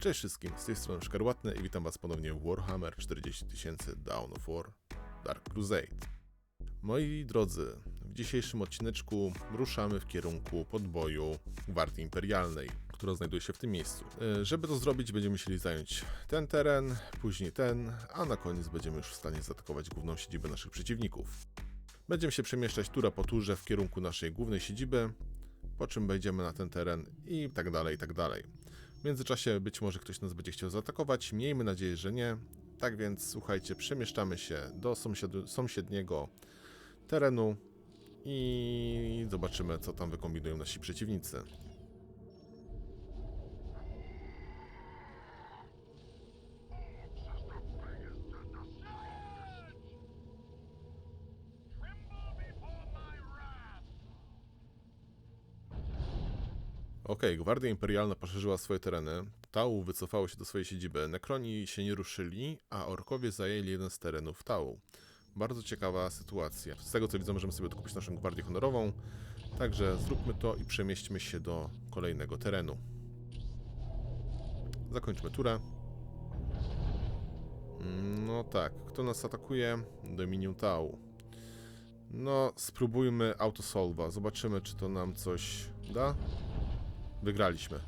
Cześć wszystkim, z tej strony Szkarłatny i witam was ponownie w Warhammer 40 000 Dawn of War Dark Crusade. Moi drodzy, w dzisiejszym odcineczku ruszamy w kierunku podboju Gwardii Imperialnej, która znajduje się w tym miejscu. E, Żeby to zrobić, będziemy musieli zająć ten teren, później ten, a na koniec będziemy już w stanie zaatakować główną siedzibę naszych przeciwników. Będziemy się przemieszczać tura po turze w kierunku naszej głównej siedziby, po czym wejdziemy na ten teren i tak dalej, i tak dalej. W międzyczasie być może ktoś nas będzie chciał zaatakować, miejmy nadzieję, że nie. Tak więc słuchajcie, przemieszczamy się do sąsiedniego terenu i zobaczymy, co tam wykombinują nasi przeciwnicy. Okej, Gwardia Imperialna poszerzyła swoje tereny, Tau wycofało się do swojej siedziby, Nekroni się nie ruszyli, a Orkowie zajęli jeden z terenów Tau. Bardzo ciekawa sytuacja. Z tego co widzę, możemy sobie odkupić naszą Gwardię Honorową, także zróbmy to i przemieśćmy się do kolejnego terenu. Zakończmy turę. No tak, kto nas atakuje? Dominium Tau. No, spróbujmy autosolva. Zobaczymy, czy to nam coś da. Wygraliśmy.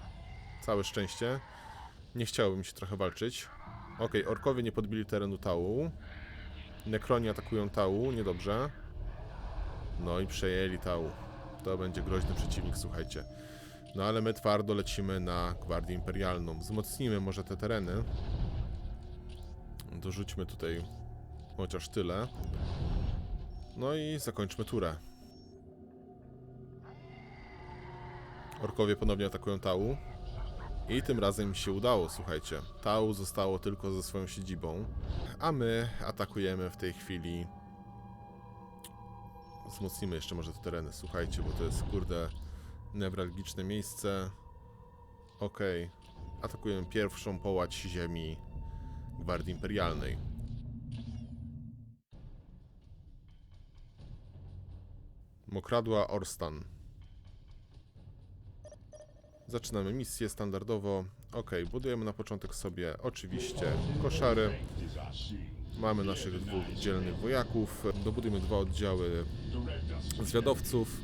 Całe szczęście. Nie chciałoby się trochę walczyć. Okej, orkowie nie podbili terenu Tału. Nekroni atakują Tału, niedobrze. No i przejęli Tału. To będzie groźny przeciwnik, słuchajcie. No ale my twardo lecimy na Gwardię Imperialną. Wzmocnimy może te tereny. Dorzućmy tutaj chociaż tyle. No i zakończmy turę. Orkowie ponownie atakują Tau. I tym razem się udało, słuchajcie. Tau zostało tylko ze swoją siedzibą, a my atakujemy w tej chwili. Wzmocnimy jeszcze może te tereny, słuchajcie, bo to jest kurde newralgiczne miejsce. Okej. Atakujemy pierwszą połać ziemi Gwardii Imperialnej. Mokradła Orstan. Zaczynamy misję standardowo. Ok, budujemy na początek sobie oczywiście koszary. Mamy naszych dwóch dzielnych wojaków. Dobudujemy dwa oddziały zwiadowców.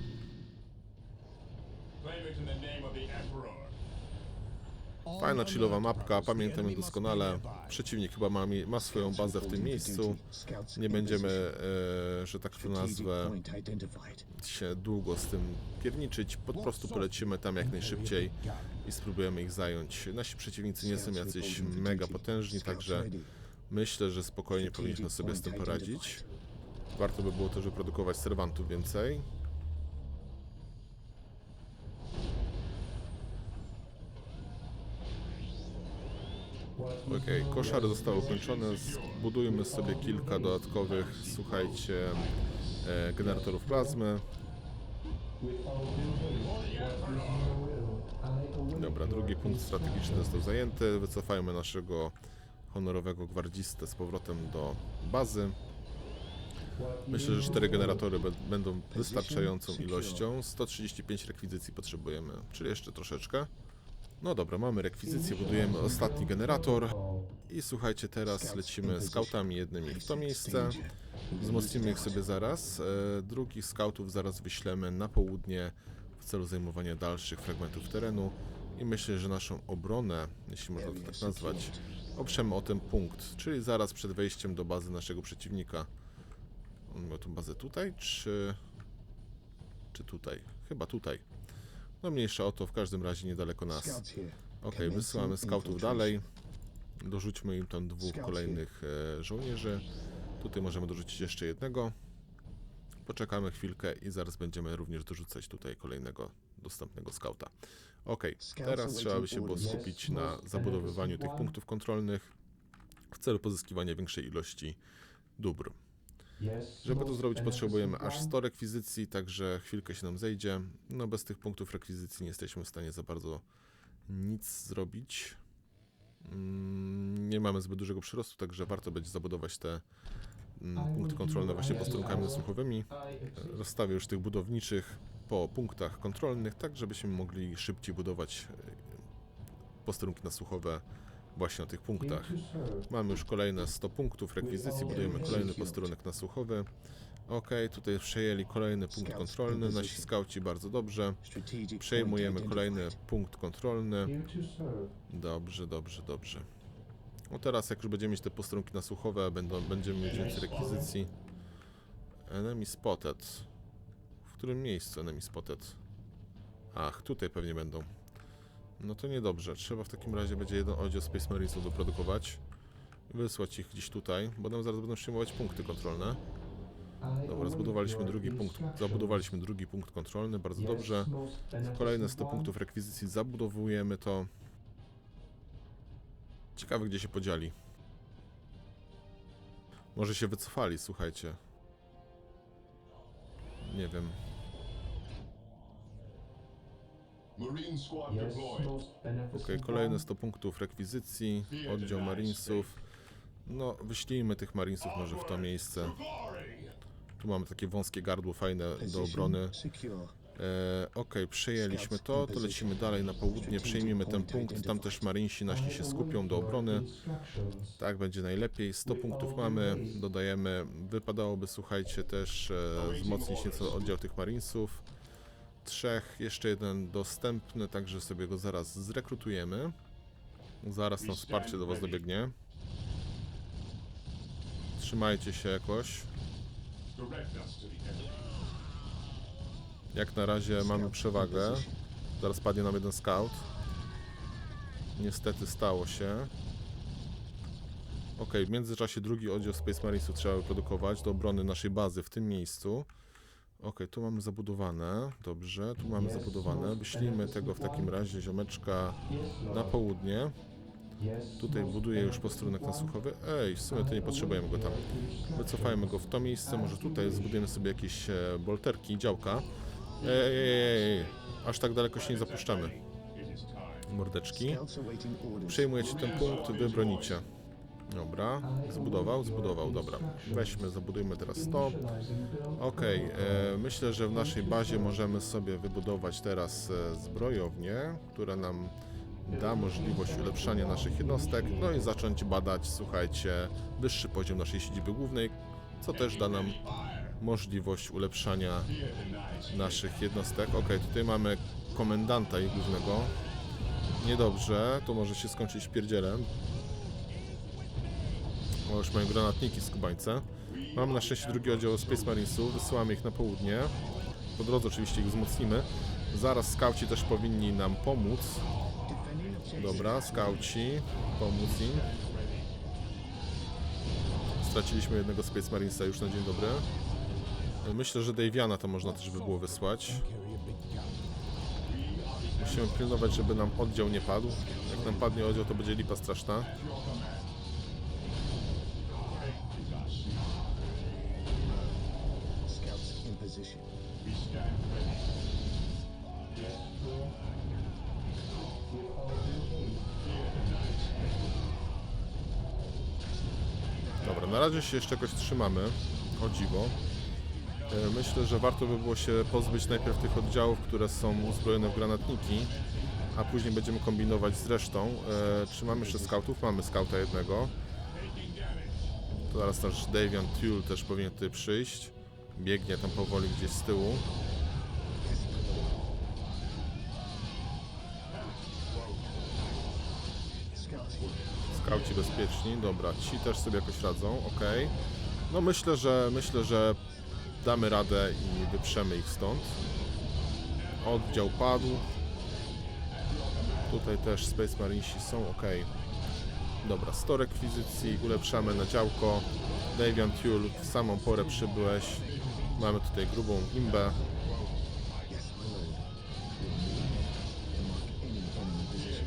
Claim it in the name of the Emperor. Fajna chillowa mapka, pamiętamy doskonale. Przeciwnik chyba ma, ma swoją bazę w tym miejscu. Nie będziemy, e, że tak to nazwę, się długo z tym pierniczyć. Po prostu polecimy tam jak najszybciej i spróbujemy ich zająć. Nasi przeciwnicy nie są jacyś mega potężni, także myślę, że spokojnie powinniśmy sobie z tym poradzić. Warto by było też wyprodukować serwantów więcej. Okej, koszary zostały ukończone. Zbudujmy sobie kilka dodatkowych, słuchajcie, e, generatorów plazmy. Dobra, drugi punkt strategiczny został zajęty. Wycofajmy naszego honorowego gwardzistę z powrotem do bazy. Myślę, że cztery generatory będą wystarczającą ilością. 135 rekwizycji potrzebujemy, czyli jeszcze troszeczkę. No dobra, mamy rekwizycję, budujemy ostatni generator. I słuchajcie, teraz lecimy skautami jednymi w to miejsce. Wzmocnimy ich sobie zaraz. E, drugich skautów zaraz wyślemy na południe w celu zajmowania dalszych fragmentów terenu. I myślę, że naszą obronę, jeśli można to tak nazwać, oprzemy o ten punkt, czyli zaraz przed wejściem do bazy naszego przeciwnika. On miał tą bazę tutaj, czy... czy tutaj? Chyba tutaj. No mniejsza o to, w każdym razie niedaleko nas. Ok, wysyłamy skautów dalej. Dorzućmy im tam dwóch kolejnych e, żołnierzy. Tutaj możemy dorzucić jeszcze jednego. Poczekamy chwilkę i zaraz będziemy również dorzucać tutaj kolejnego dostępnego skauta. Ok, teraz trzeba by się było skupić na zabudowywaniu tych punktów kontrolnych w celu pozyskiwania większej ilości dóbr. Żeby to zrobić potrzebujemy aż 100 rekwizycji, także chwilkę się nam zejdzie. No bez tych punktów rekwizycji nie jesteśmy w stanie za bardzo nic zrobić. Mm, Nie mamy zbyt dużego przyrostu, także warto będzie zabudować te mm, punkty kontrolne właśnie posterunkami nasłuchowymi. Rozstawię już tych budowniczych po punktach kontrolnych, tak żebyśmy mogli szybciej budować e, posterunki nasłuchowe właśnie na tych punktach. Mamy już kolejne 100 punktów rekwizycji, budujemy kolejny posterunek nasłuchowy. Ok, tutaj przejęli kolejny punkt kontrolny, nasi skauci bardzo dobrze. Przejmujemy kolejny punkt kontrolny. Dobrze, dobrze, dobrze. No teraz jak już będziemy mieć te posterunki nasłuchowe, będą, będziemy mieć więcej rekwizycji. Enemy spotted. W którym miejscu enemy spotted? Ach, tutaj pewnie będą. No to niedobrze. Trzeba w takim razie będzie jeden oddział Space Marinesów doprodukować. Wysłać ich gdzieś tutaj, bo nam zaraz będą przyjmować punkty kontrolne. Dobra, zbudowaliśmy drugi punkt, zabudowaliśmy drugi punkt kontrolny, bardzo dobrze. Kolejne 100 punktów rekwizycji, zabudowujemy to. Ciekawe, gdzie się podzieli. Może się wycofali, słuchajcie. Nie wiem. Ok, kolejne 100 punktów rekwizycji, oddział Marinesów. No, wyślijmy tych Marinesów może w to miejsce. Tu mamy takie wąskie gardło fajne do obrony. E, ok, przejęliśmy to, to lecimy dalej na południe, przejmiemy ten punkt, tam też Marinesi nasi się skupią do obrony. Tak będzie najlepiej. 100 punktów mamy, dodajemy. Wypadałoby, słuchajcie, też e, wzmocnić nieco oddział tych Marinesów. Trzech, jeszcze jeden dostępny, także sobie go zaraz zrekrutujemy. Zaraz tam wsparcie do Was dobiegnie. Trzymajcie się jakoś. Jak na razie mamy przewagę. Zaraz padnie nam jeden scout. Niestety stało się. Ok, w międzyczasie drugi oddział Space Marinesów trzeba wyprodukować do obrony naszej bazy w tym miejscu. Ok, tu mamy zabudowane. Dobrze, tu mamy zabudowane. Wyślijmy tego w takim razie ziomeczka na południe. Tutaj buduję już posterunek nasłuchowy. Ej, w sumie to nie potrzebujemy go tam. Wycofajmy go w to miejsce. Może tutaj zbudujemy sobie jakieś e, bolterki, działka. Ej, ej, ej, aż tak daleko się nie zapuszczamy. Mordeczki. Przejmujecie ten punkt, wy bronicie. Dobra, zbudował, zbudował, dobra. Weźmy, zabudujmy teraz to. Okej, e, myślę, że w naszej bazie możemy sobie wybudować teraz e, zbrojownię, która nam da możliwość ulepszania naszych jednostek, no i zacząć badać, słuchajcie, wyższy poziom naszej siedziby głównej, co też da nam możliwość ulepszania naszych jednostek. Okej, tutaj mamy komendanta i głównego. Niedobrze, to może się skończyć pierdzielem. O, już mają granatniki skubańce. Mam na szczęście drugi oddział Space Marinesów, wysyłamy ich na południe. Po drodze oczywiście ich wzmocnimy. Zaraz skauci też powinni nam pomóc. Dobra, skauci, pomóc im. Straciliśmy jednego Space Marinesa już na dzień dobry. Myślę, że Daviana to można też by było wysłać. Musimy pilnować, żeby nam oddział nie padł. Jak nam padnie oddział, to będzie lipa straszna. Ready. Dobra, na razie się jeszcze jakoś trzymamy. O dziwo. E, Myślę, że warto by było się pozbyć najpierw tych oddziałów, które są uzbrojone w granatniki, a później będziemy kombinować z resztą. E, Czy mamy jeszcze scoutów? Mamy scouta jednego. To zaraz też Davian Tuel też powinien tutaj przyjść. Biegnie tam powoli gdzieś z tyłu. Skauci bezpieczni, dobra, ci też sobie jakoś radzą, ok. No myślę, że myślę, że damy radę i wyprzemy ich stąd. Oddział padł. Tutaj też Space Marinesi są ok. Dobra, 100 rekwizycji, ulepszamy na działko. Davian Tuel, w samą porę przybyłeś. Mamy tutaj grubą imbę. Yes, my lord. Mark any enemy position.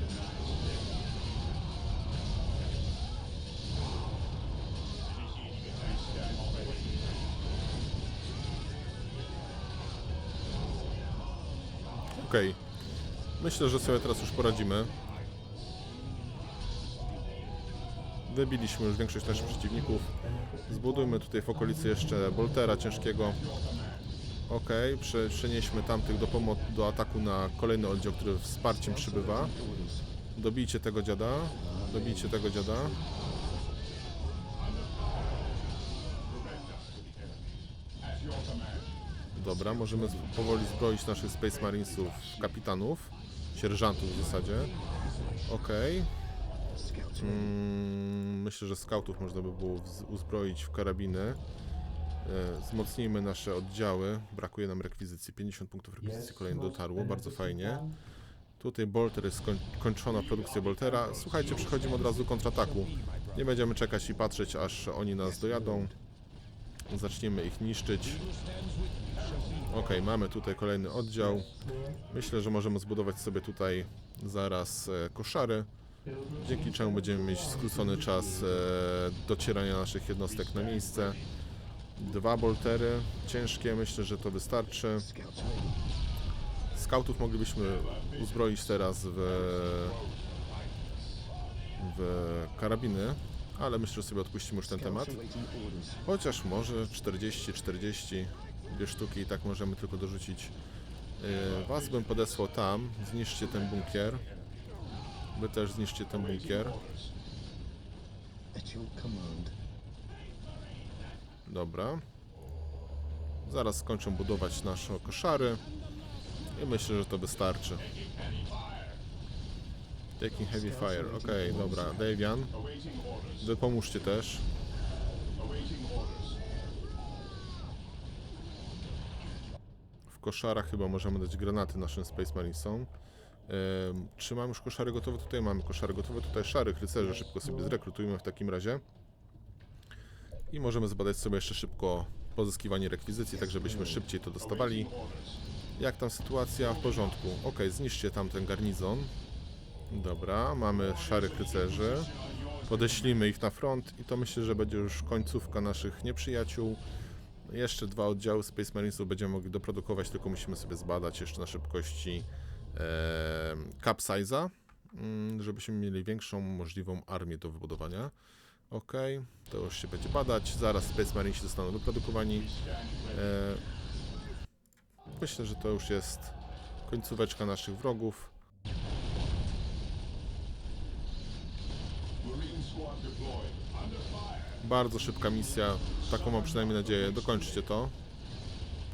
Ok. Myślę, że sobie teraz już poradzimy. Wybiliśmy już większość naszych przeciwników. Zbudujmy tutaj w okolicy jeszcze boltera ciężkiego. Ok, prze, przenieśmy tamtych do, do ataku na kolejny oddział, który wsparciem przybywa. Dobijcie tego dziada. Dobijcie tego dziada. Dobra, możemy powoli zbroić naszych Space Marinesów, kapitanów, sierżantów w zasadzie. Okej. Scouts Mm, myślę, że skautów można by było uzbroić w karabiny. E, Wzmocnijmy nasze oddziały. Brakuje nam rekwizycji. 50 punktów rekwizycji kolejnie dotarło. Bardzo fajnie. Tutaj Bolter jest skoń kończona produkcja Boltera. Słuchajcie, przechodzimy od razu do kontrataku. Nie będziemy czekać i patrzeć, aż oni nas dojadą. Zaczniemy ich niszczyć. Ok, mamy tutaj kolejny oddział. Myślę, że możemy zbudować sobie tutaj zaraz e, koszary, dzięki czemu będziemy mieć skrócony czas e, docierania naszych jednostek na miejsce. Dwa boltery, ciężkie, myślę, że to wystarczy. Skautów moglibyśmy uzbroić teraz w, w karabiny, ale myślę, że sobie odpuścimy już ten temat. Chociaż może 40, 40, dwie sztuki i tak możemy tylko dorzucić. Yy, Was bym podesłał tam, zniszczcie ten bunkier. Wy też zniszczcie ten bunkier. Dobra. Zaraz skończą budować nasze koszary. I myślę, że to wystarczy. Taking heavy fire. Okej, dobra. Davian. Wy pomóżcie też. W koszarach chyba możemy dać granaty naszym Space Marinesom. Czy mamy już koszary gotowe? Tutaj mamy koszary gotowe. Tutaj szarych rycerzy szybko sobie zrekrutujmy w takim razie. I możemy zbadać sobie jeszcze szybko pozyskiwanie rekwizycji, tak żebyśmy szybciej to dostawali. Jak tam sytuacja? W porządku. Ok, zniszczcie tam ten garnizon. Dobra, mamy szarych rycerzy. Podeślimy ich na front i to myślę, że będzie już końcówka naszych nieprzyjaciół. Jeszcze dwa oddziały Space Marinesów będziemy mogli doprodukować, tylko musimy sobie zbadać jeszcze na szybkości e, cap size'a, mm, żebyśmy mieli większą możliwą armię do wybudowania. Ok, to już się będzie badać. Zaraz Space Marinesi zostaną wyprodukowani. Myślę, że to już jest końcóweczka naszych wrogów. Bardzo szybka misja, taką mam przynajmniej nadzieję. Dokończcie to,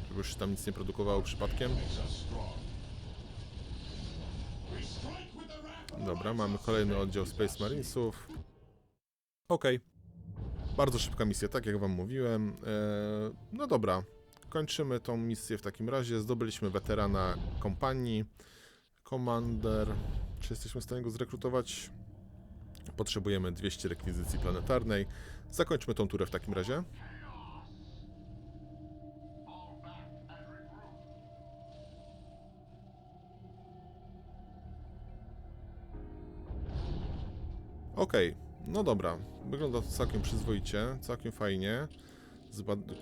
żeby już tam nic nie produkowało przypadkiem. Dobra, mamy kolejny oddział Space Marinesów. Okej. Bardzo szybka misja, tak jak wam mówiłem. Eee, no dobra, kończymy tą misję w takim razie. Zdobyliśmy weterana kompanii. Commander. Czy jesteśmy w stanie go zrekrutować? Potrzebujemy 200 rekwizycji planetarnej. Zakończmy tą turę w takim razie. Okej, no dobra. Wygląda to całkiem przyzwoicie, całkiem fajnie.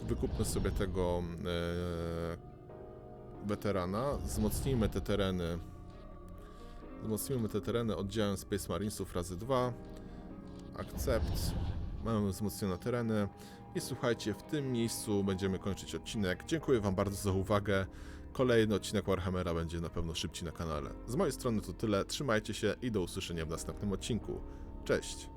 Wykupmy sobie tego e, weterana. Wzmocnijmy te tereny. Wzmocnijmy te tereny oddziałem Space Marinesów razy 2. Akcept. Mamy wzmocnione tereny. I słuchajcie, w tym miejscu będziemy kończyć odcinek. Dziękuję Wam bardzo za uwagę. Kolejny odcinek Warhammera będzie na pewno szybciej na kanale. Z mojej strony to tyle. Trzymajcie się i do usłyszenia w następnym odcinku. Cześć!